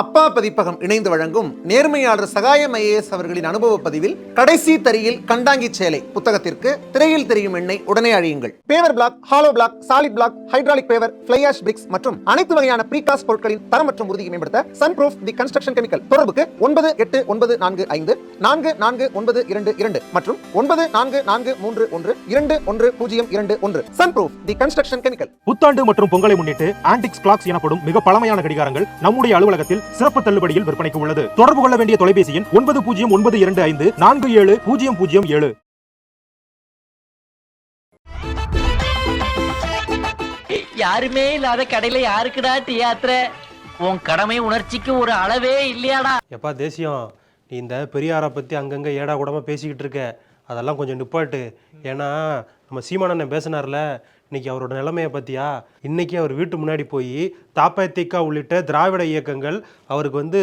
அப்பா பதிப்பகம் இணைந்து வழங்கும் நேர்மையாளர் சகாயம் ஐஏஎஸ் அவர்களின் அனுபவ பதிவில் கடைசி தரியில் கண்டாங்கி சேலை புத்தகத்திற்கு திரையில் தெரியும் எண்ணெய் உடனே அழியுங்கள். Paver block hollow block solid block hydraulic paver fly ash bricks மற்றும் அனைத்து வகையான ப்ரீகாஸ்ட் பொருட்களின் தரம் மற்றும் உறுதியை மேம்படுத்த Sun Proof the construction chemical தொடர்புக்கு ஒன்பது எட்டு ஒன்பது நான்கு ஐந்து நான்கு நான்கு ஒன்பது இரண்டு இரண்டு மற்றும் ஒன்பது நான்கு நான்கு மூன்று ஒன்று இரண்டு ஒன்று பூஜ்ஜியம் இரண்டு ஒன்று. Sun Proof the construction chemical புத்தாண்டு மற்றும் பொங்கலை முன்னிட்டு ஆன்டிக்ஸ் கிளாக்ஸ் எனப்படும் மிக பழமையான கடிகாரங்கள் நம்முடைய அலுவலகத்தில் சிறப்பு தள்ளுபடியில் விற்பனைக்கு உள்ளது. தொடர்பு கொள்ள வேண்டிய தொலைபேசி எண் ஒன்பது பூஜ்ஜியம் ஒன்பது இரண்டு ஐந்து நான்கு ஏழு பூஜ்ஜியம் பூஜ்ஜியம் ஏழு. யாருமே இல்லாத கடையில யாருக்குடா டீ ஆத்துற? உன் கடமை உணர்ச்சிக்கு ஒரு அளவே இல்லையாடா. எப்பா தேசியம் நீ இந்த பெரியாரை பற்றி அங்கங்கே ஏடா கூடமாக பேசிக்கிட்டு இருக்க? அதெல்லாம் கொஞ்சம் நிப்பாட்டு. ஏன்னா நம்ம சீமானண்ணன் பேசினார்ல இன்னைக்கு அவரோட நிலைமையை பற்றியா இன்னைக்கு அவர் வீட்டு முன்னாடி போய் தாப்பத்திகா உள்ளிட்ட திராவிட இயக்கங்கள் அவருக்கு வந்து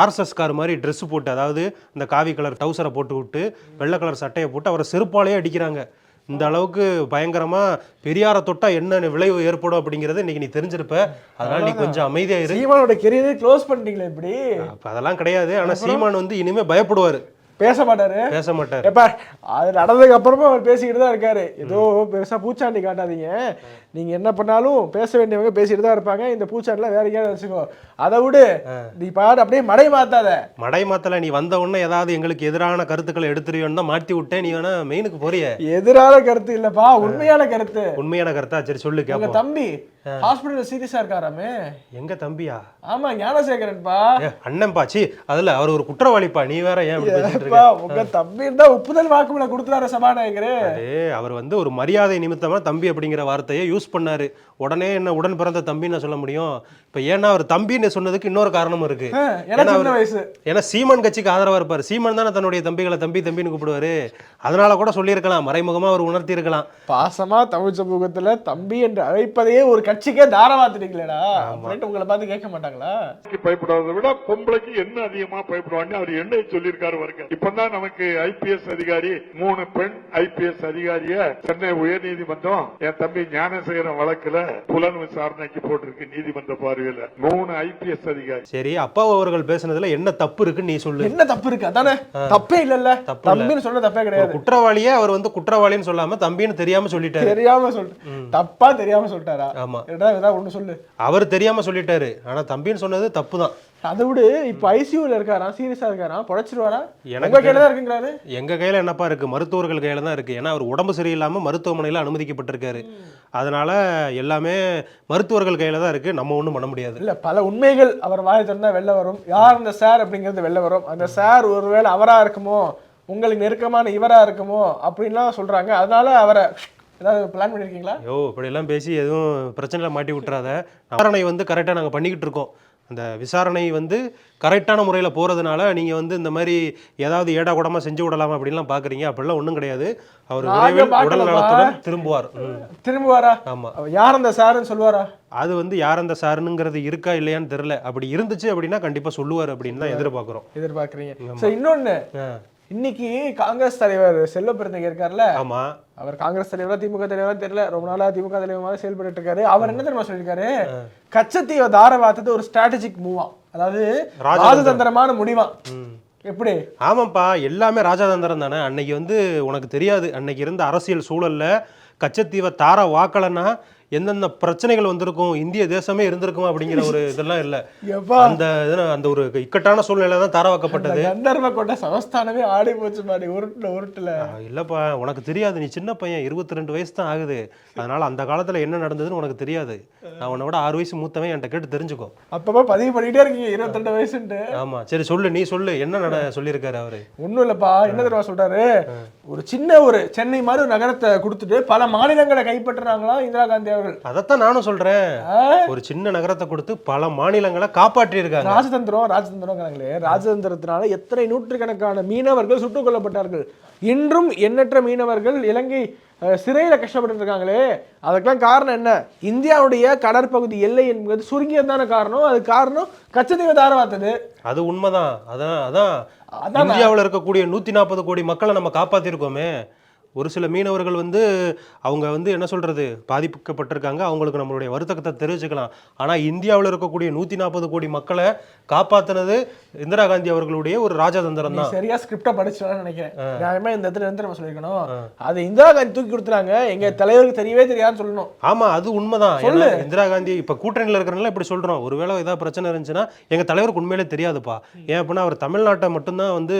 ஆர்எஸ்எஸ் கார் மாதிரி ட்ரெஸ் போட்டு அதாவது இந்த காவி கலர் டவுசரை போட்டு விட்டு வெள்ளை கலர் சட்டையை போட்டு அவரை செருப்பாலேயே அடிக்கிறாங்க. இந்த அளவுக்கு பயங்கரமா பெரியாரை தொட்டா என்ன விளைவு ஏற்படும் அப்படிங்கறத இன்னைக்கு நீ தெரிஞ்சிருப்ப. அதனால நீ கொஞ்சம் அமைதியா இரு. சீமானோட கெரியரே க்ளோஸ் பண்ணிட்டீங்களே இப்படி? அப்ப அதெல்லாம் கிடையாது. ஆனா சீமான் வந்து இனிமே பயப்படுவாரு. பேச மாட்டாரு பேச மாட்டாரு எப்ப அது நடந்ததுக்கு அப்புறமா அவர் பேசிக்கிட்டு தான் இருக்காரு. ஏதோ பெருசா பூச்சாண்டி காட்டாதீங்க. நீங்க என்ன பண்ணாலும் பேச வேண்டியவங்க பேசிட்டு தான் இருப்பாங்க. இந்த பூச்சாண்டிலாம் வேற எங்கேயாவது வச்சுக்கோ அதை விடு. நீ பாடு அப்படியே மடை மாத்தாத. மடை மாத்தல நீ வந்த உடனே ஏதாவது எங்களுக்கு எதிரான கருத்துக்களை எடுத்துருவோன்னு தான் மாட்டி விட்டேன். நீ வேணா மெயினுக்கு போறிய. எதிரான கருத்து இல்லப்பா உண்மையான கருத்து. உண்மையான கருத்தா? சரி சொல்லு கேப்போம். தம்பி ஹாஸ்பிடல்ல சீரியஸா இருக்காராமே? எங்க தம்பியா? ஆமா ஞானசேகரன்பா. அண்ணன் பாச்சி அதுல அவர் ஒரு குற்றவாளிப்பா. நீ வேற ஏன் உங்க தம்பி இருந்தா ஒப்புதல் வாக்குமூல கொடுத்துறாரு சபாநாயகரு. அவர் வந்து ஒரு மரியாதை நிமித்தமா தம்பி அப்படிங்கிற வார்த்தையை யூஸ் பண்ணாரு. உடனே என்ன உடன் பிறந்த தம்பின்னு சொல்ல முடியும்? இப்ப ஏன்னா அவர் தம்பின்னு சொன்னதுக்கு இன்னொரு காரணமும் இருக்கு. ஏன்னா சீமான் கட்சிக்கு ஆதரவா இருப்பாரு. சீமான் தானே தன்னுடைய தம்பிகளை தம்பி தம்பின்னு கூப்பிடுவாரு. அதனால கூட சொல்லியிருக்கலாம். மறைமுகமா அவர் உணர்த்தி இருக்கலாம் பாசமா தமிழ் சமூகத்துல தம்பி என்று அழைப்பதையே ஒரு கட்சிக்கே தாரவாத்துட்டீங்களேடா உங்களை பார்த்து கேட்க மாட்டாங்களா? பயப்படுறதை விட பொம்பளைக்கு என்ன அதிகமா பயப்படுவாங்க அவர் என்ன சொல்லியிருக்காரு வருங்க இப்பதான் நமக்கு ஐபிஎஸ் அதிகாரி மூணு பெண் ஐபிஎஸ் அதிகாரிய சென்னை உயர்நீதிமன்றம் என் தம்பி ஞானசேகரன் வழக்குல புலன் விசாரணைக்கு போட்டிருக்கு நீதிமன்ற பார்வையில. மூணு ஐபிஎஸ் அதிகாரி. சரி அப்பா அவர்கள் பேசுனதுல என்ன தப்பு இருக்குன்னு நீ சொல்லு. என்ன தப்பு இருக்கு? அதானே? தப்பே இல்லல்ல. இல்ல. தம்பின்னு சொல்ல தப்பே கிடையாது. குற்றவாளியே அவர் வந்து குற்றவாளின்னு சொல்லாம தம்பின்னு தெரியாம சொல்லிட்டாரு. தெரியாம சொல்லிட்டு தப்பா தெரியாம சொல்லிட்டாரா? ஆமா. ஏதாவது ஒண்ணு சொல்லு. அவர் தெரியாம சொல்லிட்டாரு. ஆனா தம்பின்னு சொன்னது தப்பு தான் அதை விடு இப்ப ஐசியூல இருக்காரா சீரியஸா இருக்காரா பொழைச்சிருவாரா? எனக்கு கையில தான் இருக்குங்கிறாரு. எங்க கையில என்னப்பா இருக்கு? மருத்துவர்கள் கையில தான் இருக்கு. ஏன்னா அவர் உடம்பு சரியில்லாம மருத்துவமனையில அனுமதிக்கப்பட்டிருக்காரு. அதனால எல்லாமே மருத்துவர்கள் கையில தான் இருக்கு. நம்ம ஒண்ணும் பண்ண முடியாது. இல்ல பல உண்மைகள் அவர் வாயை திறந்தா வெளில வரும். யார் அந்த சார் அப்படிங்கிறது வெளில வரும். அந்த சார் ஒருவேளை அவரா இருக்குமோ உங்களுக்கு நெருக்கமான இவரா இருக்குமோ அப்படின்லாம் சொல்றாங்க. அதனால அவரை ஏதாவது பிளான் பண்ணிருக்கீங்களா? ஐயோ இப்படியெல்லாம் பேசி எதுவும் பிரச்சனையில மாட்டி விட்டுறாத. விசாரணை வந்து கரெக்டாக நாங்கள் பண்ணிக்கிட்டு இருக்கோம். அந்த விசாரணை வந்து கரெக்டான முறையில் போகிறதுனால நீங்கள் வந்து இந்த மாதிரி ஏதாவது ஏடா கூடமா செஞ்சு விடலாமா அப்படின்லாம் பார்க்குறீங்க அப்படிலாம் ஒன்றும் கிடையாது. அவர் விரைவில். உடல் நலத்துடன் திரும்புவார். திரும்புவாரா? ஆமா. அவர் யார் அந்த சாருன்னு சொல்லுவாரா? அது வந்து யார் அந்த சாருங்கிறது இருக்கா இல்லையான்னு தெரில அப்படி இருந்துச்சு அப்படின்னா கண்டிப்பாக சொல்லுவார் அப்படின்னு தான் எதிர்பார்க்குறோம். எதிர்பார்க்கறீங்க. சரி இன்னொன்னு. ஆ. இன்னைக்கு காங்கிரஸ் தலைவர் செல்வ பெருந்தகை இருக்கார்ல? ஆமாம் அவர் காங்கிரஸ் தலைவரா திமுக தலைவரா தெரியல. ரொம்ப நாளா திமுக தலைவர் செயல்பட்டு இருக்காரு. அவர் என்ன தெரியுமா சொல்லியிருக்காரு? கச்சத்தீவை தார வார்த்தது ஒரு ஸ்ட்ராட்டஜிக் மூவா அதாவது ராஜதந்திரம். ராஜதந்திரமான முடிவா. எப்படி? ஆமாப்பா எல்லாமே ராஜாதந்திரம் தானே. அன்னைக்கு வந்து உனக்கு தெரியாது. அன்னைக்கு இருந்த அரசியல் சூழல்ல கச்சத்தீவை தார வாக்கலைன்னா எந்தெந்த பிரச்சனைகள் வந்திருக்கும் இந்திய தேசமே இருந்திருக்கும் அப்படிங்கிற ஒரு இதெல்லாம் இல்லை. அந்த அந்த ஒரு இக்கட்டான சூழ்நிலை தான் தார வாக்கப்பட்டது. கந்தர்வ கொண்ட சமஸ்தானமே ஆடி போச்சு மாடி உருட்டுல. உருட்டுல இல்லப்பா உனக்கு தெரியாது. நீ சின்ன பையன் இருபத்தி ரெண்டு வயசு தான் ஆகுது. அதனால அந்த காலத்துல என்ன நடந்ததுன்னு உனக்கு தெரியாது. நான் உன்னை விட ஆறு வயசு மூத்தவன் என்கிட்ட கேட்டு தெரிஞ்சுக்கோ. அப்பப்ப பதிவு பண்ணிட்டே இருக்கீங்க இருபத்தி ரெண்டு வயசுன்ட்டு. ஆமா சரி சொல்லு நீ சொல்லு. என்ன நட சொல்லியிருக்காரு அவரு? ஒண்ணும் இல்லப்பா என்ன தெரியுமா சொல்றாரு? ஒரு சின்ன ஒரு சென்னை மாதிரி ஒரு நகரத்தை கொடுத்துட்டு பல மாநிலங்களை கைப்பற்றுறாங்களா இந்திரா காந்தி அவர்கள் அதைத்தான் நானும் சொல்றேன்? ஒரு சின்ன நகரத்தை கொடுத்து பல மாநிலங்களை காப்பாற்றி இருக்காங்க ராஜதந்திரம் ராஜதந்திரங்கிறாங்களே. ராஜதந்திரத்தினால எத்தனை நூற்றுக்கணக்கான மீனவர்கள் சுட்டுக் கொல்லப்பட்டார்கள். இன்றும் எண்ணற்ற மீனவர்கள் இலங்கை சிறையில கஷ்டப்பட்டு இருக்காங்களே அதுக்கெல்லாம் காரணம் என்ன? இந்தியாவுடைய கடற்பகுதி எல்லை என்பது சுருங்கியதான காரணம். அது காரணம் கச்சத்தீவை தாரவாத்தது. அது உண்மைதான். அதான் அதான். அதான்? இந்தியாவுல இருக்கக்கூடிய நூத்தி நாற்பது கோடி மக்களை நம்ம காப்பாத்திருக்கோமே. ஒரு சில மீனவர்கள் வந்து அவங்க வந்து என்ன சொல்றது பாதிக்கப்பட்டிருக்காங்க. அவங்களுக்கு நம்மளுடைய வருத்தத்தை தெரிவிச்சுக்கலாம். ஆனா இந்தியாவில் இருக்கக்கூடிய நூத்தி நாற்பது கோடி மக்களை காப்பாத்துனது இந்திரா காந்தி அவர்களுடைய ஒரு ராஜதந்திரம் தான். சரியா ஸ்கிரிப்டா படிச்சுட்டான்னு நினைக்கிறேன். நியாயமா இந்த இடத்துல வந்து நம்ம சொல்லிருக்கணும் அது இந்திரா காந்தி தூக்கி கொடுத்துறாங்க எங்க தலைவருக்கு தெரியவே தெரியாதுன்னு சொல்லணும். ஆமா அது உண்மைதான். இந்திரா காந்தி இப்ப கூட்டணியில இருக்கிறனால இப்படி சொல்றோம். ஒருவேளை ஏதாவது பிரச்சனை இருந்துச்சுன்னா எங்க தலைவருக்கு உண்மையிலே தெரியாதுப்பா. ஏன் அப்படின்னா அவர் தமிழ்நாட்டை மட்டும்தான் வந்து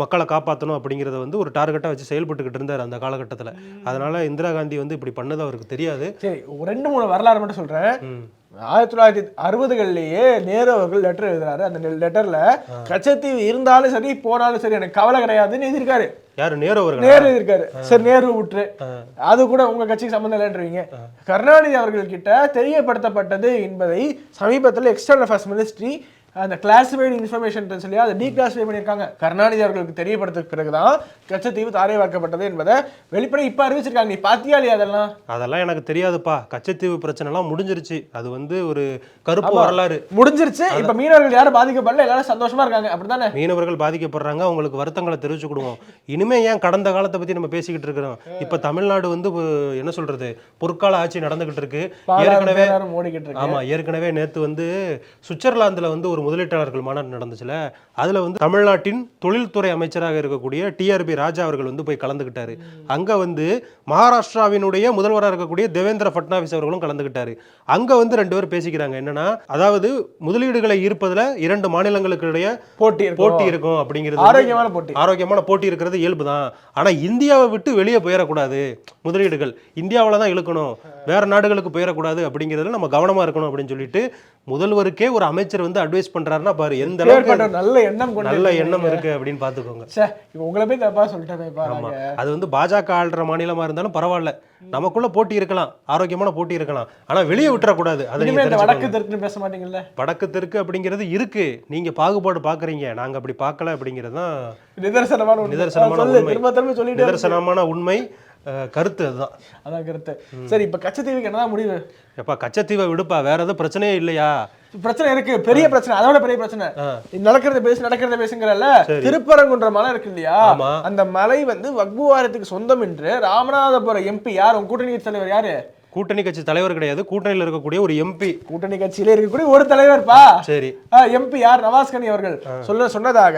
மக்களை காப்பாற்றணும் அப்படிங்கிறத வந்து ஒரு டார்கெட்டாக வச்சு செயல்பட்டுக்கிட்டு இருந்தார். அந்த காலகட்டத்தில். அதனால இந்திரா காந்தி வந்து இப்படி பண்ணது அவருக்கு தெரியாது. சரி ரெண்டு மூணு வரலாறு மட்டும் சொல்றேன். ம். ஆயிரத்தி தொள்ளாயிரத்தி அறுபதுகள்லயே நேரு அவர்கள் லெட்டர் எழுதுறாரு. அந்த லெட்டர்ல கச்சத்தீவு இருந்தாலும் சரி போனாலும் சரி எனக்கு கவலை கிடையாதுன்னு எழுதியிருக்காரு. யாரு? நேரு அவர்கள். நேரு எழுதியிருக்காரு. சரி நேரு விட்டுரு அது கூட உங்க கட்சிக்கு சம்மந்தம் இல்லைன்றீங்க கருணாநிதி அவர்கள் கிட்ட தெரியப்படுத்தப்பட்டது என்பதை சமீபத்தில் எக்ஸ்டர்னல் அஃபேர்ஸ் மினிஸ்ட்ரி அந்த கிளாசிஃபைடு இன்ஃபர்மேஷன் சொல்லி அதை டீக்ளாசிஃபை பண்ணியிருக்காங்க. கருணாநிதி அவர்களுக்கு தெரியப்படுத்த பிறகுதான் கச்சத்தீவு தாரைவாக்கப்பட்டது என்பதை வெளிப்படை இப்ப அறிவிச்சிருக்காங்க. நீ பாத்தியா இல்லையா அதெல்லாம்? அதெல்லாம் எனக்கு தெரியாதுப்பா. கச்சத்தீவு பிரச்சனைலாம் முடிஞ்சிருச்சு. அது வந்து ஒரு கருப்பு. வரலாறு. முடிஞ்சிருச்சு. இப்ப மீனவர்கள் யாரும் பாதிக்கப்படல எல்லாரும் சந்தோஷமா இருக்காங்க. அப்படித்தானே? மீனவர்கள் பாதிக்கப்படுறாங்க. அவங்களுக்கு வருத்தங்களை தெரிவிச்சு கொடுவோம். இனிமே ஏன் கடந்த காலத்தை பத்தி நம்ம பேசிக்கிட்டு இருக்கிறோம்? இப்ப தமிழ்நாடு வந்து என்ன சொல்றது? பொற்கால ஆட்சி நடந்துகிட்டு இருக்கு. ஏற்கனவே ஆமா ஏற்கனவே நேத்து வந்து சுவிட்சர்லாந்துல வந்து ஒரு முதலீட்டாளர்கள் மாநாடு நடந்துச்சுல அதுல வந்து தமிழ்நாட்டின் தொழில்துறை அமைச்சராக இருக்கக்கூடிய டிஆர்பி ராஜா அவர்கள் வந்து போய் கலந்துக்கிட்டாரு அங்க வந்து மகாராஷ்டிராவினுடைய முதல்வராக இருக்கக்கூடிய தேவேந்திர ஃபட்னாவிஸ் அவர்களும் கலந்துக்கிட்டாரு அங்க வந்து ரெண்டு பேரும் பேசிக்கிறாங்க. என்னன்னா அதாவது முதலீடுகளை ஈர்ப்பதுல இரண்டு மாநிலங்களுக்கு இடையே போட்டி. போட்டி இருக்கும் அப்படிங்கிறது ஆரோக்கியமான போட்டி. ஆரோக்கியமான போட்டி இருக்கிறது இயல்பு தான் ஆனா இந்தியாவை விட்டு வெளியே போயிடக்கூடாது முதலீடுகள். இந்தியாவில் தான் இழுக்கணும். வேற நாடுகளுக்கு போயிடக்கூடாது அப்படிங்கிறதுல நம்ம கவனமா இருக்கணும் அப்படின்னு சொல்லிட்டு முதல்வருக்கே ஒரு அமைச்சர் வந்து அட்வைஸ் பண்றாருன்னா பாரு எந்த அளவுக்கு நல்ல எண்ணம் நல்ல. எண்ணம் இருக்கு அப்படின்னு பாத்துக்கோங்க உங்களை போய் தப்பா சொல்லிட்டேன் அது வந்து பாஜக ஆள்ற மாநிலமா இருந்தாலும் பரவாயில்ல. நமக்குள்ள போட்டி இருக்கலாம். ஆரோக்கியமான போட்டி இருக்கலாம். ஆனா வெளியே விட்டுறக்கூடாது. அதை வடக்கு தெரிஞ்சுக்கோங்க. தெற்கு பேச மாட்டீங்கல்ல? வடக்கு தெற்கு அப்படிங்கிறது இருக்கு. நீங்க பாகுபாடு பாக்குறீங்க நாங்க அப்படி பார்க்கல அப்படிங்கிறது தான் நிதர்சனமான உண்மை. நிதர்சனமான சொல்லு, உண்மை. நிதர்சனமான உண்மை. கருத்து அதுதான். அதான் கருத்து. சரி இப்ப கச்சத்தீவுக்கு என்னதான் முடிவு? எப்பா கச்சத்தீவை விடுப்பா வேற எதுவும் பிரச்சனையே இல்லையா? பிரச்சனை இருக்கு பெரிய பிரச்சனை அதோட பெரிய பிரச்சனை. நடக்கிறத பேசு நடக்கிறத பேசுங்கிறல்ல திருப்பரங்குன்ற மலை இருக்கு இல்லையா. அந்த மலை வந்து வக்பு வாரியத்துக்கு சொந்தம் என்று ராமநாதபுரம் எம்பி யார்? உங்க கூட்டணி தலைவர் யாரு? கூட்டணி கட்சி தலைவர் கிடையாது. கூட்டணியில் இருக்கக்கூடிய ஒரு எம்பி கூட்டணி கட்சியில இருக்கக்கூடிய ஒரு தலைவர்ப்பா? சரி. எம்பி யார்? நவாஸ் கனி அவர்கள் சொல்ல சொன்னதாக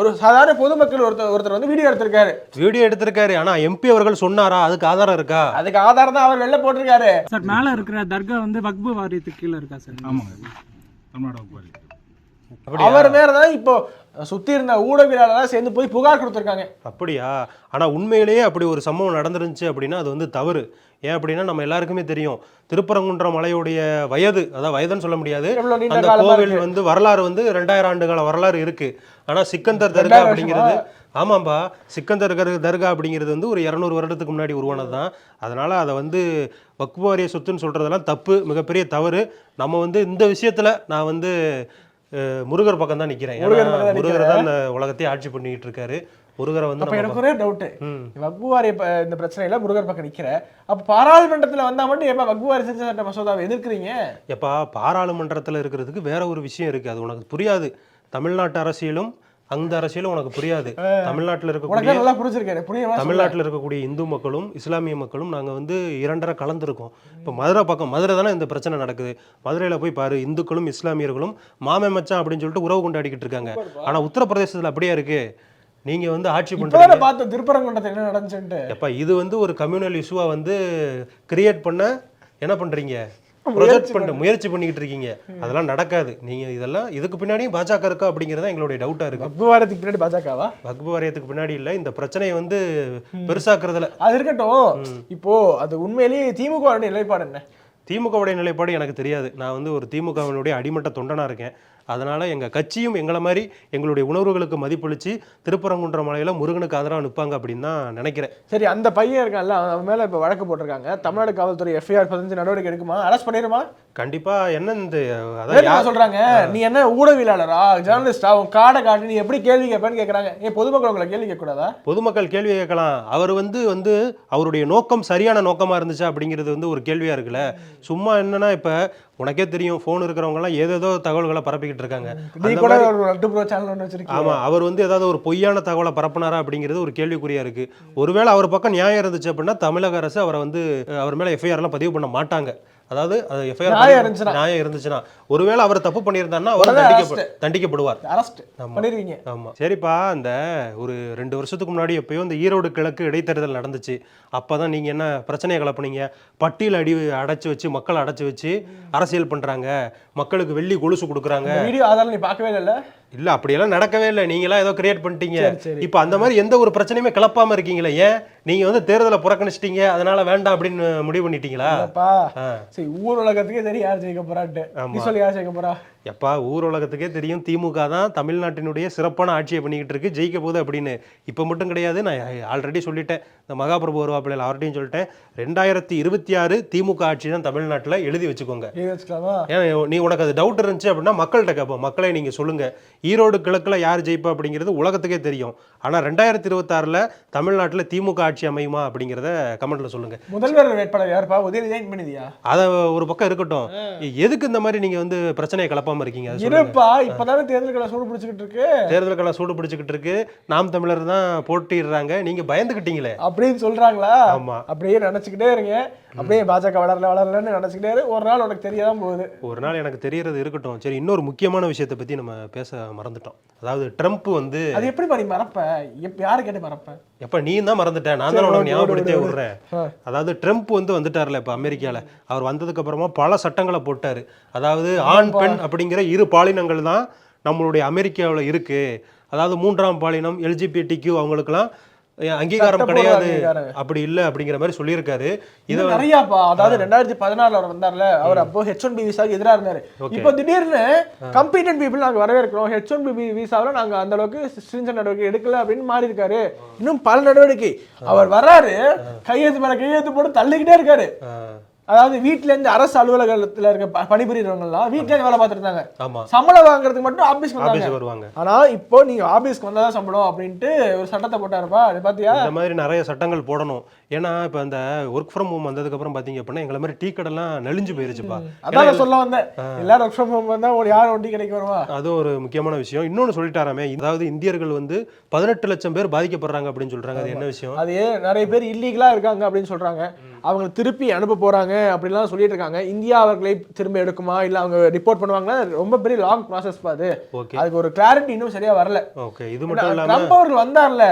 ஒரு சாதாரண பொதுமக்கள் ஒருத்தர் ஒருத்தர் வந்து வீடியோ எடுத்திருக்காரு. வீடியோ எடுத்திருக்காரு. ஆனா எம்பி அவர்கள் சொன்னாரா? அதுக்கு ஆதாரம் இருக்கா? அதுக்கு ஆதாரம் தான் அவர் வெளில போட்டிருக்காரு. சார் மேல இருக்கிற தர்கா வந்து வக்பு வாரியத்துக்கு கீழே இருக்கா சார்? ஆமாங்க. தமிழ்நாடு அவர் மேலதான் இப்போ சுத்தி இருந்த ஊடகவியலாளர் சேர்ந்து போய் புகார் கொடுத்திருக்காங்க. அப்படியா? ஆனா உண்மையிலேயே அப்படி ஒரு சம்பவம் நடந்துருந்துச்சு அப்படின்னா அது வந்து தவறு. ஏன் அப்படின்னா நம்ம எல்லாருக்குமே தெரியும். திருப்பரங்குன்றம் மலையுடைய வயது அதாவது வயதுன்னு சொல்ல முடியாது. அந்த கோவில். வந்து வரலாறு வந்து ரெண்டாயிரம் ஆண்டு கால வரலாறு இருக்கு. ஆனா சிக்கந்தர் தர்கா அப்படிங்கிறது ஆமாம்பா சிக்கந்தர் தர்கா அப்படிங்கிறது வந்து ஒரு இரநூறு வருடத்துக்கு முன்னாடி உருவானது தான். அதனால அதை வந்து வக்பு வாரிய சொத்துன்னு சொல்றதெல்லாம் தப்பு மிகப்பெரிய தவறு. நம்ம வந்து இந்த விஷயத்துல நான் வந்து முருகர் பக்கம் தான் நிக்கிறேன் முருகர் தான் உலகத்தையே ஆட்சி பண்ணிட்டு இருக்காரு. முருகரை வந்து அப்ப எனக்கு ஒரே டவுட் ம். வக்பு வாரிய ப- இந்த பிரச்சனையில முருகர் பக்கம் நிக்கிற. அப்ப பாராளுமன்றத்துல வந்தா மட்டும் எப்ப வாரிய திருத்த சட்ட மசோதாவை எதிர்க்கிறீங்க? எப்பா பாராளுமன்றத்தில் இருக்கிறதுக்கு வேற ஒரு விஷயம் இருக்கு. அது உனக்கு புரியாது. தமிழ்நாட்டு அரசியலும் அந்த அரசியலும் உனக்கு புரியாது. தமிழ்நாட்டில் இருக்கக்கூடிய நல்லா புரிஞ்சிருக்காரு புரியுமா தமிழ்நாட்டில் இருக்கக்கூடிய இந்து மக்களும் இஸ்லாமிய மக்களும் நாங்கள் வந்து இரண்டரை கலந்துருக்கோம். இப்போ மதுரை பக்கம் மதுரை தானே இந்த பிரச்சனை நடக்குது. மதுரையில் போய் பாரு இந்துக்களும் இஸ்லாமியர்களும் மாமே மச்சான் அப்படின்னு சொல்லிட்டு உறவு கொண்டாடிக்கிட்டு இருக்காங்க. ஆனால் உத்தரப்பிரதேசத்தில் அப்படியே இருக்கு? நீங்கள் வந்து ஆட்சி இப்பதான் பண்ணுறீங்க பார்த்தோம் திருப்பரங்குன்றத்துல என்ன நடந்துச்சுன்ட்டு. எப்பா இது வந்து ஒரு கம்யூனல் இஷ்யூவா வந்து கிரியேட் பண்ண என்ன பண்றீங்க? ப்ரொஜெக்ட் பண்ண முயற்சி பண்ணிக்கிட்டு இருக்கீங்க. அதெல்லாம் நடக்காது. நீங்க இதெல்லாம் இதுக்கு பின்னாடியும் பாஜக இருக்கா அப்படிங்கறது எங்களுடைய டவுட்டா இருக்கு. வக்பு வாரியத்துக்கு பின்னாடி பாஜகவா? வக்பு வாரியத்துக்கு பின்னாடி இல்ல. இந்த பிரச்சனையை வந்து பெருசாக்குறதுல. அது இருக்கட்டும். இப்போ அது உண்மையிலேயே திமுக நிலைப்பாடு என்ன? திமுகவுடைய நிலைப்பாடு எனக்கு தெரியாது. நான் வந்து ஒரு திமுகவினுடைய அடிமட்ட தொண்டனா இருக்கேன். அதனால எங்க கட்சியும் எங்களை மாதிரி எங்களுடைய உணர்வுகளுக்கு மதிப்பளிச்சு திருப்பரங்குன்ற மலையில முருகனுக்கு ஆதரவா நிற்பாங்க அப்படின்னு தான் நினைக்கிறேன். சரி அந்த பையன் இருக்கான்ல அவன் மேல இப்ப வழக்கு போட்டிருக்காங்க. தமிழ்நாடு காவல்துறை எஃப்ஐஆர் பதினஞ்சு நடவடிக்கை எடுக்குமா? அரெஸ்ட் பண்ணிடுமா? கண்டிப்பா என்ன இந்த அதான் வேணுமா யா- சொல்றாங்க. நீ என்ன ஊடகவியலாளரா? ஜேர்னலிஸ்டா உன் காடை காட்டி நீ எப்படி கேள்வி கேட்பேன்னு கேக்குறாங்க. ஏன் பொதுமக்கள் உங்களை கேள்வி கேட்க கூடாதா பொதுமக்கள் கேள்வி கேட்கலாம். அவர் வந்து வந்து அவருடைய நோக்கம் சரியான நோக்கமா இருந்துச்சா அப்படிங்கிறது வந்து ஒரு கேள்வியா இருக்குல்ல. சும்மா என்னன்னா இப்ப உனக்கே தெரியும் ஃபோன் இருக்கிறவங்கலாம் ஏதேதோ தகவல்களை பரப்பிக்கிட்டு இருக்காங்க. நீ அந்த கூட மாதிரி- ஒரு நட்டு ப்ரோ சேனல் ஒன்று வச்சிருக்கீங்க. ஆமா அவர் வந்து ஏதாவது ஒரு பொய்யான தகவலை பரப்புனாரா அப்படிங்கிறது ஒரு கேள்விக்குறியா இருக்கு. ஒருவேளை அவர் பக்கம் நியாயம் இருந்துச்சு அப்படின்னா தமிழக அரசு அவரை வந்து அவர் மேல எஃப்ஐஆர் எல்லாம் பதிவு பண்ண மாட்டாங்க. அதாவது அது எஃப்ஐஆர் நியாயம் இருந்துச்சுன்னா. நியாயம் இருந்துச்சுன்னா. ஒருவேளை அவர் தப்பு பண்ணியிருந்தாருன்னா அவர் உடனே தண்டிக்கப்ப- தண்டிக்கப்படுவார். அரெஸ்ட் ஆமா. பண்ணிருக்கீங்க ஆமா. சரிப்பா அந்த ஒரு ரெண்டு வருஷத்துக்கு முன்னாடி எப்பயோ இந்த ஈரோடு கிழக்கு இடைத்தேர்தல் நடந்துச்சு. அப்பதான் நீங்க என்ன பிரச்சனையை கிளப்புனீங்க பட்டியல் அடி அடைச்சு வச்சு மக்கள் அடைச்சு வச்சு அரசியல் பண்றாங்க. மக்களுக்கு வெள்ளி கொலுசு கொடுக்குறாங்க. வீடியோ அதெல்லாம் நீ பார்க்கவே இல்லைல்ல? இல்ல அப்படியெல்லாம் நடக்கவே இல்லை. நீங்களாம் ஏதோ கிரியேட் பண்ணிட்டீங்க. சரி, சரி. இப்போ அந்த மாதிரி எந்த ஒரு பிரச்சனையுமே கிளப்பாம இருக்கீங்களே? ஏன்? நீங்க வந்து தேர்தலை புறக்கணிச்சிட்டீங்க. அதனால வேண்டாம் அப்படின்னு முடிவு பண்ணிட்டீங்களா. சரி ஊர் உலகத்துக்கே தெரியும் யார் ஜெயிக்க போறான்ட்டு. சொல்லி யார் ஜெயிக்க போறா? எப்பா ஊர் உலகத்துக்கே தெரியும் திமுக தான் தமிழ்நாட்டினுடைய சிறப்பான ஆட்சியை பண்ணிக்கிட்டு இருக்கு ஜெயிக்க போகுது அப்படின்னு. இப்போ மட்டும் கிடையாது நான் ஆல்ரெடி சொல்லிட்டேன். இந்த மகாபிரபு வருவாப்பிள்ளையில் அவர்கிட்டையும் சொல்லிட்டேன். ரெண்டாயிரத்தி இருபத்தி ஆறு திமுக ஆட்சி தான் தமிழ்நாட்டில் எழுதி வச்சுக்கோங்க. எழுதி வச்சுக்கலாமா ஏன் நீ உனக்கு அது டவுட் இருந்துச்சு அப்படின்னா மக்கள்கிட்ட கேட்போம் மக்களை நீங்கள் சொல்லுங்கள் ஈரோடு கிழக்கில் யார் ஜெயிப்பா அப்படிங்கிறது உலகத்துக்கே தெரியும். ஆனால் ரெண்டாயிரத்தி இருபத்தாறில் தமிழ்நாட்டில் திமுக ஆட்சி அமையுமா அப்படிங்கிறத கமெண்ட்டில் சொல்லுங்கள் முதல்வர் வேட்பாளர் யாருப்பா? உதயநிதி அதை ஒரு பக்கம் இருக்கட்டும். எதுக்கு இந்த மாதிரி நீங்கள் வந்து பிரச்சனையை கிளப்பாமல் இருக்கீங்க. இருப்பா இப்பதானே தேர்தல்களை சூடு பிடிச்சிக்கிட்டு இருக்கு. தேர்தலுக்கெல்லாம் சூடு பிடிச்சிக்கிட்டு இருக்கு. நாம் தமிழர் தான் போட்டிடுறாங்க நீங்கள் பயந்துக்கிட்டீங்களே அப்படின்னு சொல்றாங்களா? ஆமா. அப்படியே நினைச்சுக்கிட்டே இருங்க. அப்படியே பாஜக வளரல வளரலன்னு நினைச்சுக்கிட்டே ஒரு நாள் உனக்கு தெரியதான் போகுது. ஒரு நாள் எனக்கு தெரியறது இருக்கட்டும். சரி இன்னொரு முக்கியமான விஷயத்தை பற்றி நம்ம பேச மறந்துட்டோம். அதாவது ட்ரம்ப் வந்து அது எப்படி பண்ணி மறப்ப? எப்ப யாரு கேட்டு மறப்ப? எப்ப நீ தான் மறந்துட்ட. நான் தான் உனக்கு ஞாபகப்படுத்தே விடு, விடு, விடுறேன். அதாவது ட்ரம்ப் வந்து வந்துட்டார்ல இப்ப அமெரிக்கால. அவர் வந்ததுக்கு அப்புறமா பல சட்டங்களை போட்டாரு. அதாவது ஆண் பெண் அப்படிங்கிற இரு பாலினங்கள் தான் நம்மளுடைய அமெரிக்காவில் இருக்கு. அதாவது மூன்றாம் பாலினம் எல்ஜிபிடிக்யூ அவங்களுக்குலாம் அங்கீகாரம் கிடையாது. அப்படி இல்லை அப்படிங்கிற மாதிரி சொல்லியிருக்காரு. இது நிறையப்பா அதாவது ரெண்டாயிரத்தி பதினாறுல அவர் வந்தார்ல அவர் அப்போ ஹெச் ஒன் பி விசாவுக்கு எதிராக இருந்தாரு. இப்போ திடீர்னு கம்பீட்டன் பீப்புள் நாங்க வரவேற்கிறோம். ஹெச் ஒன் பி விசாவில் நாங்க அந்த அளவுக்கு ஸ்ட்ரிஞ்சன் நடவடிக்கை எடுக்கல அப்படின்னு மாறி இருக்காரு இன்னும் பல நடவடிக்கை. அவர் வராரு கையெழுத்து மேல கையெழுத்து போட்டு தள்ளிக்கிட்டே இருக்காரு. அதாவது வீட்ல இருந்து அரசு அலுவலகத்துல இருக்க ப- பணிபுரியறவங்க எல்லாம் வீட்ல இருந்து வேலை ஆமா. சம்பளம் வாங்குறதுக்கு மட்டும் ஆபீஸ் வந்தாங்க. வருவாங்க. ஆனா இப்போ நீங்க ஆபீஸ்க்கு வந்தாதான் சம்பளம் அப்படின்ட்டு ஒரு சட்டத்தை போட்டாருப்பா. அது பாத்தியா? இந்த மாதிரி நிறைய சட்டங்கள் போடணும். ஏன்னா இப்போ அந்த ஒர்க் ஃப்ரம் ஹோம் வந்ததுக்கு அப்புறம் பார்த்தீங்க அப்படின்னா எங்களை மாதிரி டீ கடைலாம் நெளிஞ்சு போயிருச்சுப்பா. அதான் சொல்ல வந்தேன். எல்லாரும் ஒர்க் ஃப்ரம் ஹோம் வந்தா ஒரு யார் வண்டி கிடைக்க வருவா? அதுவும் ஒரு முக்கியமான விஷயம். இன்னொன்று சொல்லிட்டாராமே அதாவது இந்தியர்கள் வந்து பதினெட்டு லட்சம் பேர் பாதிக்கப்படுறாங்க அப்படின்னு சொல்றாங்க. அது என்ன விஷயம்? அது நிறைய பேர் இல்லீகலா இருக்காங்க அப்படின்னு சொல்றாங்க. அவங்க திருப்பி அனுப்ப போறாங்க அப்படிலாம் சொல்லிட்டு இருக்காங்க. இந்தியா அவர்களை திரும்ப எடுக்குமா? இல்ல அவங்க ரிப்போர்ட் பண்ணுவாங்கன்னா ரொம்ப பெரிய லாங் ப்ராசஸ் பாது அதுக்கு ஒரு கிளாரிட்டி இன்னும் சரியா வரல. ஓகே. இது மட்டும் இல்லாம ட்ரம்ப் அவர்கள் வந்தார்ல.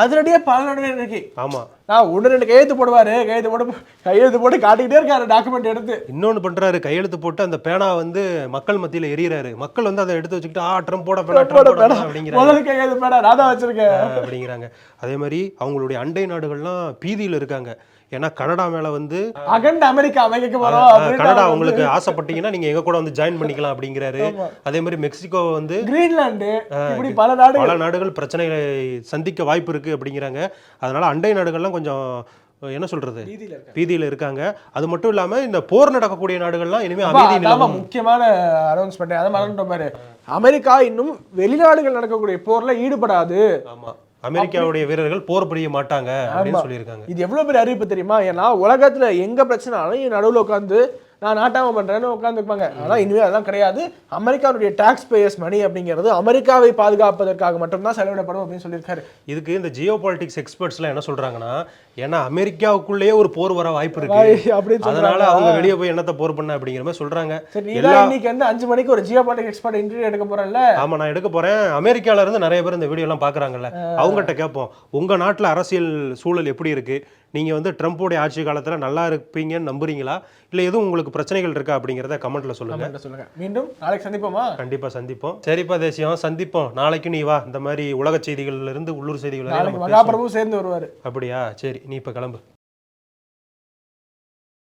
அதிரடியே பல நடவடிக்கை ஆமா. நான் ஒன்று ரெண்டு கையெழுத்து போடுவாரு. கையெழுத்து போட்டு கையெழுத்து போட்டு காட்டிக்கிட்டே இருக்காரு டாக்குமெண்ட் எடுத்து. இன்னொன்னு பண்றாரு கையெழுத்து போட்டு அந்த பேனா வந்து மக்கள் மத்தியில எரியறாரு. மக்கள் வந்து அதை எடுத்து வச்சுக்கிட்டு ஆ ட்ரம்ப் போட பேனா போட ட்ரம்ப் போட பேனா. பேனா அப்படிங்கிறாங்க. முதல்ல கையெழுத்து பேடா நான் தான் வச்சிருக்கேன் அப்படிங்கிறாங்க. அதே மாதிரி அவங்களுடைய அண்டை நாடுகள்லாம் பீதியில இருக்காங்க. ஏன்னா கனடா மேல வந்து அகண்ட அமெரிக்கா அமைக்க போறோம் கனடா உங்களுக்கு ஆசைப்பட்டீங்கன்னா நீங்க எங்க கூட வந்து ஜாயின் பண்ணிக்கலாம் அப்படிங்கிறாரு. அதே மாதிரி மெக்சிகோ வந்து கிரீன்லாந்து ஆ, இப்படி பல நாடுகள் பல நாடுகள் பிரச்சனைகளை சந்திக்க வாய்ப்பு இருக்கு அப்படிங்கிறாங்க. அதனால அண்டை நாடுகள்லாம் கொஞ்சம் என்ன சொல்றது? பீதியில இருக்காங்க. அது மட்டும் இல்லாம இந்த போர் நடக்கக்கூடிய நாடுகள்லாம் இனிமே அமைதி நிலவும். முக்கியமான அனௌன்ஸ்மெண்ட் அதை மறந்துட்டோம் பாரு. அமெரிக்கா இன்னும் வெளிநாடுகள் நடக்கக்கூடிய போர்ல ஈடுபடாது. ஆமா. அமெரிக்காவுடைய வீரர்கள் போர் புரிய மாட்டாங்க அப்படின்னு. சொல்லியிருக்காங்க. இது எவ்வளவு பெரிய அறிவிப்பு தெரியுமா? ஏன்னா உலகத்துல எங்க பிரச்சனைனாலும் நடுவுல உட்காந்து நான் நாட்டாமல் பண்ணுறேன்னு உட்காந்துருப்பாங்க ஆனால் இனிமேல் அதெல்லாம் கிடையாது. அமெரிக்காவுடைய டாக்ஸ் பேயர்ஸ் மணி அப்படிங்கிறது அமெரிக்காவை பாதுகாப்பதற்காக மட்டும்தான் செலவிடப்படும் அப்படின்னு சொல்லியிருக்காரு. இதுக்கு இந்த ஜியோ பாலிட்டிக்ஸ் எக்ஸ்பர்ட்ஸ்லாம் என்ன சொல்கிறாங்கன்னா ஏன்னா அமெரிக்காவுக்குள்ளேயே ஒரு போர் வர வாய்ப்பு வாய் இருக்கு அதனால. அவங்க வெளியே போய் என்னத்த போர் பண்ண அப்படிங்கிற மாதிரி சொல்றாங்க. இன்னைக்கு வந்து அஞ்சு மணிக்கு ஒரு ஜியோ பாலிட்டிக் எக்ஸ்பர்ட் இன்டர்வியூ எடுக்க போறேன்ல? ஆமா நான் எடுக்க போறேன். அமெரிக்கால இருந்து நிறைய பேர் இந்த வீடியோ எல்லாம் பாக்குறாங்கல்ல அவங்ககிட்ட கேட்போம். உங்க நாட்டுல அரசியல் சூழல் எப்படி இருக்கு? நீங்க வந்து ட்ரம்ப்போடைய ஆட்சி காலத்துல நல்லா இருப்பீங்கன்னு நம்புறீங்களா? இல்ல எதுவும் உங்களுக்கு பிரச்சனைகள் இருக்கா அப்படிங்கறத கமெண்ட்ல சொல்லுங்க. சொல்லுங்க. மீண்டும் நாளைக்கு சந்திப்போமா? கண்டிப்பா சந்திப்போம். சரிப்பா தேசியம். சந்திப்போம். நாளைக்கு நீ வா. இந்த மாதிரி உலக செய்திகள்ல இருந்து உள்ளூர் செய்திகள் சேர்ந்து வருவாரு. அப்படியா? சரி. நீ இப்போ கிளம்பு.